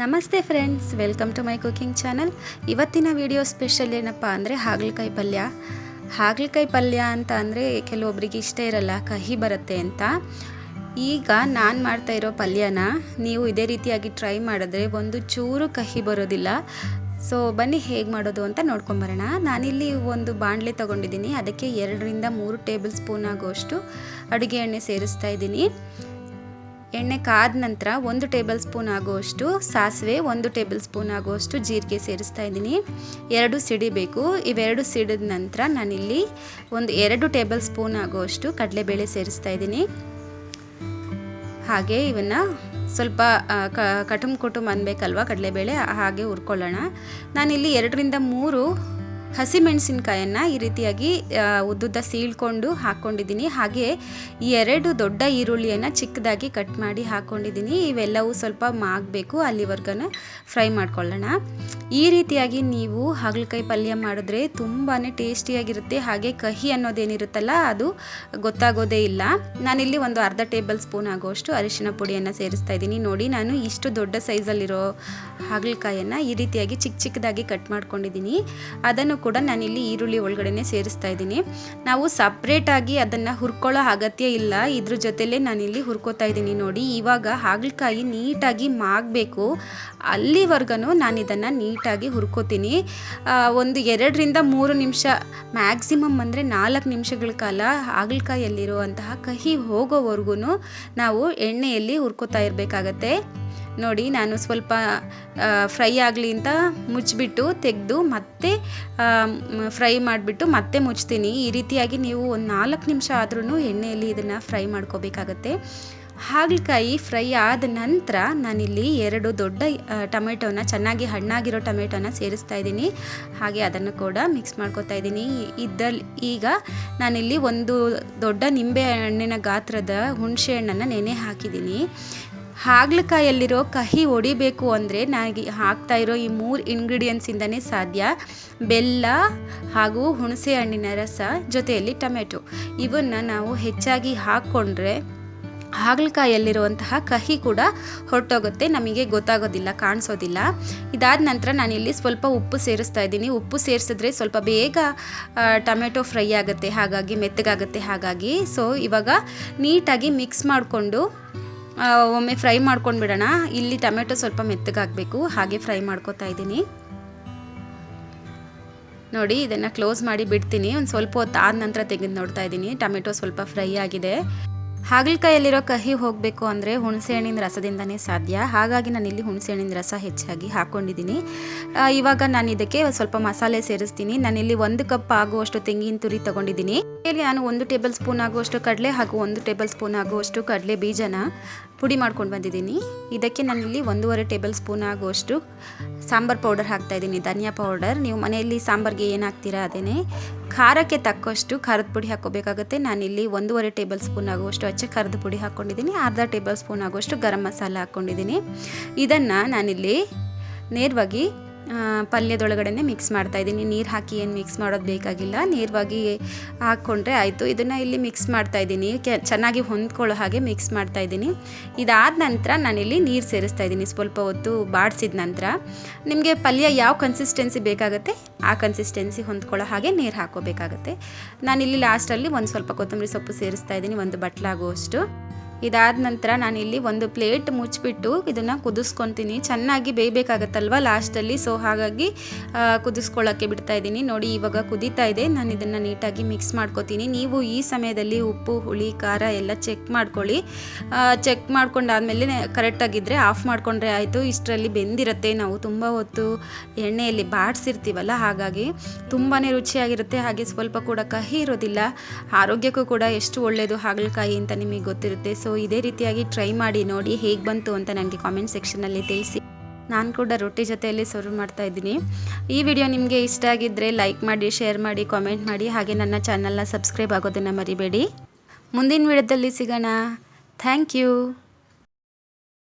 ನಮಸ್ತೆ friends, welcome to my cooking channel. ಇವತ್ತಿನ video special ಏನಪ್ಪ ಅಂದರೆ ಹಾಗಲಕಾಯಿ ಪಲ್ಯ. ಹಾಗಲಕಾಯಿ ಪಲ್ಯ ಅಂತ ಅಂದರೆ ಕೆಲವೊಬ್ಬರಿಗೆ ಇಷ್ಟ ಇರಲ್ಲ, ಕಹಿ ಬರುತ್ತೆ ಅಂತ. ಈಗ ನಾನು ಮಾಡ್ತಾ ಇರೋ ಪಲ್ಯನ ನೀವು ಇದೇ ರೀತಿಯಾಗಿ ಟ್ರೈ ಮಾಡಿದ್ರೆ ಒಂದು ಚೂರು ಕಹಿ ಬರೋದಿಲ್ಲ. ಸೊ ಬನ್ನಿ ಹೇಗೆ ಮಾಡೋದು ಅಂತ ನೋಡ್ಕೊಂಬರೋಣ ನಾನಿಲ್ಲಿ ಒಂದು ಬಾಣಲೆ ತೊಗೊಂಡಿದ್ದೀನಿ. ಅದಕ್ಕೆ ಎರಡರಿಂದ ಮೂರು ಟೇಬಲ್ ಸ್ಪೂನ್ ಆಗೋಷ್ಟು ಅಡುಗೆ ಎಣ್ಣೆ ಸೇರಿಸ್ತಾ ಇದ್ದೀನಿ. ಎಣ್ಣೆ ಕಾದ ನಂತರ ಒಂದು ಟೇಬಲ್ ಸ್ಪೂನ್ ಆಗುವಷ್ಟು ಸಾಸಿವೆ, ಒಂದು ಟೇಬಲ್ ಸ್ಪೂನ್ ಆಗುವಷ್ಟು ಜೀರಿಗೆ ಸೇರಿಸ್ತಾ ಇದ್ದೀನಿ. ಎರಡು ಸಿಡಿಬೇಕು ಇವೆರಡು ಸಿಡಿದ ನಂತರ ನಾನಿಲ್ಲಿ ಒಂದು ಎರಡು ಟೇಬಲ್ ಸ್ಪೂನ್ ಆಗುವಷ್ಟು ಕಡಲೆಬೇಳೆ ಸೇರಿಸ್ತಾ ಇದ್ದೀನಿ. ಹಾಗೆ ಇವನ್ನು ಸ್ವಲ್ಪ ಕಟುಮ್ ಕುಟುಂಬ ಅನ್ಬೇಕಲ್ವ ಕಡಲೆಬೇಳೆ? ಹಾಗೆ ಹುರ್ಕೊಳ್ಳೋಣ. ನಾನಿಲ್ಲಿ ಎರಡರಿಂದ ಮೂರು ಹಸಿಮೆಣಸಿನ್ಕಾಯನ್ನು ಈ ರೀತಿಯಾಗಿ ಉದ್ದುದ್ದ ಸೀಳ್ಕೊಂಡು ಹಾಕ್ಕೊಂಡಿದ್ದೀನಿ ಹಾಗೆ ಈ ಎರಡು ದೊಡ್ಡ ಈರುಳ್ಳಿಯನ್ನು ಚಿಕ್ಕದಾಗಿ ಕಟ್ ಮಾಡಿ ಹಾಕ್ಕೊಂಡಿದ್ದೀನಿ ಇವೆಲ್ಲವೂ ಸ್ವಲ್ಪ ಮಾಗಬೇಕು, ಅಲ್ಲಿವರ್ಗನ ಫ್ರೈ ಮಾಡ್ಕೊಳ್ಳೋಣ. ಈ ರೀತಿಯಾಗಿ ನೀವು ಹಾಗಲಕಾಯಿ ಪಲ್ಯ ಮಾಡಿದ್ರೆ ತುಂಬಾ ಟೇಸ್ಟಿಯಾಗಿರುತ್ತೆ. ಹಾಗೆ ಕಹಿ ಅನ್ನೋದೇನಿರುತ್ತಲ್ಲ, ಅದು ಗೊತ್ತಾಗೋದೇ ಇಲ್ಲ. ನಾನಿಲ್ಲಿ ಒಂದು ಅರ್ಧ ಟೇಬಲ್ ಸ್ಪೂನ್ ಆಗೋಷ್ಟು ಅರಿಶಿನ ಪುಡಿಯನ್ನು ಸೇರಿಸ್ತಾ ಇದ್ದೀನಿ. ನೋಡಿ, ನಾನು ಇಷ್ಟು ದೊಡ್ಡ ಸೈಜಲ್ಲಿರೋ ಹಾಗಲಕಾಯನ್ನು ಈ ರೀತಿಯಾಗಿ ಚಿಕ್ಕ ಚಿಕ್ಕದಾಗಿ ಕಟ್ ಮಾಡ್ಕೊಂಡಿದ್ದೀನಿ. ಅದನ್ನು ಕೂಡ ನಾನಿಲ್ಲಿ ಈರುಳ್ಳಿ ಒಳಗಡೆ ಸೇರಿಸ್ತಾ ಇದ್ದೀನಿ. ನಾವು ಸಪ್ರೇಟಾಗಿ ಅದನ್ನು ಹುರ್ಕೊಳ್ಳೋ ಅಗತ್ಯ ಇಲ್ಲ. ಇದ್ರ ಜೊತೆಲೇ ನಾನಿಲ್ಲಿ ಹುರ್ಕೋತಾ ಇದ್ದೀನಿ. ನೋಡಿ, ಇವಾಗ ಹಾಗಲಕಾಯಿ ನೀಟಾಗಿ ಮಾಗಬೇಕು. ಅಲ್ಲಿವರೆಗೂ ನಾನು ಇದನ್ನು ನೀಟಾಗಿ ಹುರ್ಕೋತೀನಿ. ಒಂದು ಎರಡರಿಂದ ಮೂರು ನಿಮಿಷ, ಮ್ಯಾಕ್ಸಿಮಮ್ ಅಂದರೆ ನಾಲ್ಕು ನಿಮಿಷಗಳ ಕಾಲ ಹಾಗಲಕಾಯಲ್ಲಿರುವಂತಹ ಕಹಿ ಹೋಗೋವರೆಗೂ ನಾವು ಎಣ್ಣೆಯಲ್ಲಿ ಹುರ್ಕೋತಾ ಇರಬೇಕಾಗತ್ತೆ. ನೋಡಿ, ನಾನು ಸ್ವಲ್ಪ ಫ್ರೈ ಆಗಲಿ ಅಂತ ಮುಚ್ಚಿಬಿಟ್ಟು ತೆಗೆದು ಮತ್ತೆ ಫ್ರೈ ಮಾಡಿಬಿಟ್ಟು ಮತ್ತೆ ಮುಚ್ತೀನಿ. ಈ ರೀತಿಯಾಗಿ ನೀವು ಒಂದು ನಾಲ್ಕು ನಿಮಿಷ ಆದ್ರೂ ಎಣ್ಣೆಯಲ್ಲಿ ಇದನ್ನು ಫ್ರೈ ಮಾಡ್ಕೋಬೇಕಾಗತ್ತೆ. ಹಾಗಲಕಾಯಿ ಫ್ರೈ ಆದ ನಂತರ ನಾನಿಲ್ಲಿ ಎರಡು ದೊಡ್ಡ ಟೊಮೆಟೊನ, ಚೆನ್ನಾಗಿ ಹಣ್ಣಾಗಿರೋ ಟೊಮೆಟೊನ ಸೇರಿಸ್ತಾ ಇದ್ದೀನಿ. ಹಾಗೆ ಅದನ್ನು ಕೂಡ ಮಿಕ್ಸ್ ಮಾಡ್ಕೊತಾ ಇದ್ದೀನಿ. ಇದ್ದಲ್ಲಿ ಈಗ ನಾನಿಲ್ಲಿ ಒಂದು ದೊಡ್ಡ ನಿಂಬೆ ಹಣ್ಣಿನ ಗಾತ್ರದ ಹುಣಸೆ ಹಣ್ಣನ್ನು ನೆನೆ ಹಾಕಿದ್ದೀನಿ. ಹಾಗಲಕಾಯಲ್ಲಿರೋ ಕಹಿ ಹೊಡಿಬೇಕು ಅಂದರೆ ನನಗೆ ಹಾಕ್ತಾ ಇರೋ ಈ ಮೂರು ಇಂಗ್ರೀಡಿಯೆಂಟ್ಸಿಂದನೇ ಸಾಧ್ಯ. ಬೆಲ್ಲ ಹಾಗೂ ಹುಣಸೆ ಹಣ್ಣಿನ ರಸ ಜೊತೆಯಲ್ಲಿ ಟೊಮೆಟೊ. ಇವನ್ನು ನಾವು ಹೆಚ್ಚಾಗಿ ಹಾಕ್ಕೊಂಡ್ರೆ ಹಾಗಲಕಾಯಲ್ಲಿರುವಂತಹ ಕಹಿ ಕೂಡ ಹೊರಟೋಗುತ್ತೆ. ನಮಗೆ ಗೊತ್ತಾಗೋದಿಲ್ಲ, ಕಾಣಿಸೋದಿಲ್ಲ. ಇದಾದ ನಂತರ ನಾನಿಲ್ಲಿ ಸ್ವಲ್ಪ ಉಪ್ಪು ಸೇರಿಸ್ತಾ ಇದ್ದೀನಿ. ಉಪ್ಪು ಸೇರಿಸಿದ್ರೆ ಸ್ವಲ್ಪ ಬೇಗ ಟೊಮೆಟೊ ಫ್ರೈ ಆಗುತ್ತೆ. ಹಾಗಾಗಿ ಮೆತ್ತಗಾಗುತ್ತೆ. ಹಾಗಾಗಿ ಸೊ, ಇವಾಗ ನೀಟಾಗಿ ಮಿಕ್ಸ್ ಮಾಡಿಕೊಂಡು ಒಮ್ಮೆ ಫ್ರೈ ಮಾಡ್ಕೊಂಡು ಬಿಡೋಣ. ಇಲ್ಲಿ ಟೊಮೆಟೊ ಸ್ವಲ್ಪ ಮೆತ್ತಗಾಗಬೇಕು. ಹಾಗೆ ಫ್ರೈ ಮಾಡ್ಕೋತಾ ಇದ್ದೀನಿ. ನೋಡಿ, ಇದನ್ನು ಕ್ಲೋಸ್ ಮಾಡಿ ಬಿಡ್ತೀನಿ. ಒಂದು ಸ್ವಲ್ಪ ಹೊತ್ತು ಆದ ನಂತರ ತೆಗೆದು ನೋಡ್ತಾ ಇದ್ದೀನಿ. ಟೊಮೆಟೊ ಸ್ವಲ್ಪ ಫ್ರೈ ಆಗಿದೆ. ಹಾಗಲಕಾಯಲ್ಲಿರೋ ಕಹಿ ಹೋಗಬೇಕು ಅಂದರೆ ಹುಣಸೆಹಣ್ಣಿನ ರಸದಿಂದನೇ ಸಾಧ್ಯ. ಹಾಗಾಗಿ ನಾನು ಇಲ್ಲಿ ಹುಣಸೆಹಣ್ಣಿನ ರಸ ಹೆಚ್ಚಾಗಿ ಹಾಕ್ಕೊಂಡಿದ್ದೀನಿ ಇವಾಗ ನಾನು ಇದಕ್ಕೆ ಸ್ವಲ್ಪ ಮಸಾಲೆ ಸೇರಿಸ್ತೀನಿ. ನಾನಿಲ್ಲಿ ಒಂದು ಕಪ್ ಆಗುವಷ್ಟು ತೆಂಗಿನ ತುರಿ ತೊಗೊಂಡಿದ್ದೀನಿ. ಇಲ್ಲಿ ನಾನು ಒಂದು ಟೇಬಲ್ ಸ್ಪೂನ್ ಆಗುವಷ್ಟು ಕಡಲೆ ಹಾಗೂ ಒಂದು ಟೇಬಲ್ ಸ್ಪೂನ್ ಆಗುವಷ್ಟು ಕಡಲೆ ಬೀಜನ ಪುಡಿ ಮಾಡ್ಕೊಂಡು ಬಂದಿದ್ದೀನಿ. ಇದಕ್ಕೆ ನಾನಿಲ್ಲಿ ಒಂದೂವರೆ ಟೇಬಲ್ ಸ್ಪೂನ್ ಆಗುವಷ್ಟು ಸಾಂಬಾರ್ ಪೌಡರ್ ಹಾಕ್ತಾ ಇದ್ದೀನಿ. ಧನಿಯಾ ಪೌಡರ್. ನೀವು ಮನೆಯಲ್ಲಿ ಸಾಂಬಾರಿಗೆ ಏನು ಹಾಕ್ತೀರಾ ಅದೇ ಖಾರಕ್ಕೆ ತಕ್ಕಷ್ಟು ಖಾರದ ಪುಡಿ ಹಾಕ್ಕೋಬೇಕಾಗುತ್ತೆ. ನಾನಿಲ್ಲಿ ಒಂದೂವರೆ ಟೇಬಲ್ ಸ್ಪೂನ್ ಆಗುವಷ್ಟು ಅಚ್ಚ ಖಾರದ ಪುಡಿ ಹಾಕ್ಕೊಂಡಿದ್ದೀನಿ. ಅರ್ಧ ಟೇಬಲ್ ಸ್ಪೂನ್ ಆಗುವಷ್ಟು ಗರಂ ಮಸಾಲ ಹಾಕ್ಕೊಂಡಿದ್ದೀನಿ. ಇದನ್ನು ನಾನಿಲ್ಲಿ ನೇರವಾಗಿ ಪಲ್ಯದೊಳಗಡೆ ಮಿಕ್ಸ್ ಮಾಡ್ತಾ ಇದ್ದೀನಿ. ನೀರು ಹಾಕಿ ಏನು ಮಿಕ್ಸ್ ಮಾಡೋದು ಬೇಕಾಗಿಲ್ಲ. ನೇರವಾಗಿ ಹಾಕ್ಕೊಂಡ್ರೆ ಆಯಿತು. ಇದನ್ನು ಇಲ್ಲಿ ಮಿಕ್ಸ್ ಮಾಡ್ತಾ ಇದ್ದೀನಿ. ಕೆ, ಚೆನ್ನಾಗಿ ಹೊಂದ್ಕೊಳ್ಳೋ ಹಾಗೆ ಮಿಕ್ಸ್ ಮಾಡ್ತಾ ಇದ್ದೀನಿ. ಇದಾದ ನಂತರ ನಾನಿಲ್ಲಿ ನೀರು ಸೇರಿಸ್ತಾ ಇದ್ದೀನಿ. ಸ್ವಲ್ಪ ಹೊತ್ತು ಬಾಡಿಸಿದ ನಂತರ ನಿಮಗೆ ಪಲ್ಯ ಯಾವ ಕನ್ಸಿಸ್ಟೆನ್ಸಿ ಬೇಕಾಗುತ್ತೆ ಆ ಕನ್ಸಿಸ್ಟೆನ್ಸಿ ಹೊಂದ್ಕೊಳ್ಳೋ ಹಾಗೆ ನೀರು ಹಾಕೋಬೇಕಾಗತ್ತೆ. ನಾನಿಲ್ಲಿ ಲಾಸ್ಟಲ್ಲಿ ಒಂದು ಸ್ವಲ್ಪ ಕೊತ್ತಂಬರಿ ಸೊಪ್ಪು ಸೇರಿಸ್ತಾ ಇದ್ದೀನಿ. ಒಂದು ಬಟ್ಲಾಗುವಷ್ಟು. ಇದಾದ ನಂತರ ನಾನಿಲ್ಲಿ ಒಂದು ಪ್ಲೇಟ್ ಮುಚ್ಚಿಬಿಟ್ಟು ಇದನ್ನು ಕುದಿಸ್ಕೊತೀನಿ. ಚೆನ್ನಾಗಿ ಬೇಯಬೇಕಾಗತ್ತಲ್ವ ಲಾಸ್ಟಲ್ಲಿ? ಸೊ ಹಾಗಾಗಿ ಕುದಿಸ್ಕೊಳ್ಳೋಕ್ಕೆ ಬಿಡ್ತಾ ಇದ್ದೀನಿ. ನೋಡಿ, ಇವಾಗ ಕುದೀತಾ ಇದೆ. ನಾನು ಇದನ್ನು ನೀಟಾಗಿ ಮಿಕ್ಸ್ ಮಾಡ್ಕೋತೀನಿ. ನೀವು ಈ ಸಮಯದಲ್ಲಿ ಉಪ್ಪು, ಹುಳಿ, ಖಾರ ಎಲ್ಲ ಚೆಕ್ ಮಾಡ್ಕೊಳ್ಳಿ. ಚೆಕ್ ಮಾಡ್ಕೊಂಡಾದಮೇಲೆ ಕರೆಕ್ಟಾಗಿದ್ದರೆ ಆಫ್ ಮಾಡಿಕೊಂಡ್ರೆ ಆಯಿತು. ಇಷ್ಟರಲ್ಲಿ ಬೆಂದಿರುತ್ತೆ ನಾವು. ತುಂಬ ಹೊತ್ತು ಎಣ್ಣೆಯಲ್ಲಿ ಬಾಡಿಸಿರ್ತೀವಲ್ಲ, ಹಾಗಾಗಿ ತುಂಬಾ ರುಚಿಯಾಗಿರುತ್ತೆ. ಹಾಗೆ ಸ್ವಲ್ಪ ಕೂಡ ಕಹಿ ಇರೋದಿಲ್ಲ. ಆರೋಗ್ಯಕ್ಕೂ ಕೂಡ ಎಷ್ಟು ಒಳ್ಳೆಯದು ಹಾಗಲಕಾಯಿ ಅಂತ ನಿಮಗೆ ಗೊತ್ತಿರುತ್ತೆ. ಸೊ ಇದೇ ರೀತಿಯಾಗಿ ಟ್ರೈ ಮಾಡಿ ನೋಡಿ ಹೇಗೆ ಬಂತು ಅಂತ ನನಗೆ ಕಾಮೆಂಟ್ ಸೆಕ್ಷನಲ್ಲಿ ತಿಳಿಸಿ. ನಾನು ಕೂಡ ರೊಟ್ಟಿ ಜೊತೆಯಲ್ಲಿ ಸರ್ವ್ ಮಾಡ್ತಾ ಇದ್ದೀನಿ. ಈ ವಿಡಿಯೋ ನಿಮಗೆ ಇಷ್ಟ ಆಗಿದ್ದರೆ ಲೈಕ್ ಮಾಡಿ ಶೇರ್ ಮಾಡಿ ಕಾಮೆಂಟ್ ಮಾಡಿ, ಹಾಗೆ ನನ್ನ ಚಾನಲ್ನ ಸಬ್ಸ್ಕ್ರೈಬ್ ಆಗೋದನ್ನು ಮರಿಬೇಡಿ. ಮುಂದಿನ ವಿಡಿಯೋದಲ್ಲಿ ಸಿಗೋಣ. Thank you